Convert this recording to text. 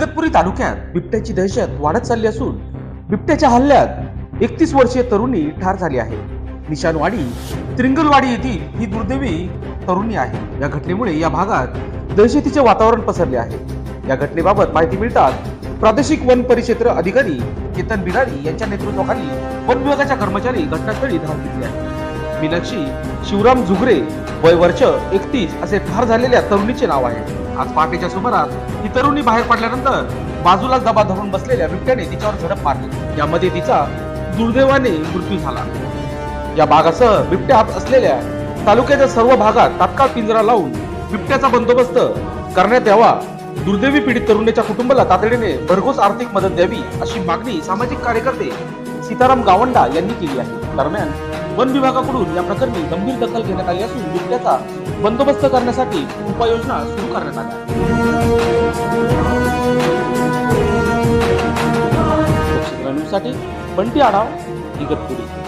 तालुक्यात बिबट्याची दहशत वाढत चालली असून बिबट्याच्या हल्ल्यात एकतीस वर्षीय तरुणी ठार झाली आहे. निशाणवाडी त्रिंगलवाडी येथील ही दुर्दैवी तरुणी आहे. या घटनेमुळे या भागात दहशतीचे वातावरण पसरले आहे. या घटनेबाबत माहिती मिळतात प्रादेशिक वन परिक्षेत्र अधिकारी केतन बिराडी यांच्या नेतृत्वाखाली वन विभागाच्या कर्मचारी घटनास्थळी धाव घेतली आहे. मीनाक्षी शिवराम जुगरे वय वर्ष एकतीस असे ठार झालेल्या तरुणीचे नाव आहे. आज पहाटेच्या सुमारास ही तरुणी बाहेर पडल्यानंतर बाजूला दबा धरून बसलेल्या बिबट्याने तिच्यावर झडप मारली. यामध्ये तिचा दुर्दैवाने मृत्यू झाला. या भागासह बिबट्यात असलेल्या तालुक्याच्या सर्व भागात तात्काळ पिंजरा लावून बिबट्याचा बंदोबस्त करण्यात यावा. दुर्दैवी पीडित तरुणीच्या कुटुंबाला तातडीने भरघोस आर्थिक मदत द्यावी अशी मागणी सामाजिक कार्यकर्ते सीताराम गावंडा यांनी केली आहे. दरम्यान वन विभागाकडून या प्रकरणी गंभीर दखल घेण्यात आली असून बिबट्याचा बंदोबस्त करण्यासाठी उपाययोजना सुरू करण्यात आल्या. साठी बंटी आढाव इगतपुरी.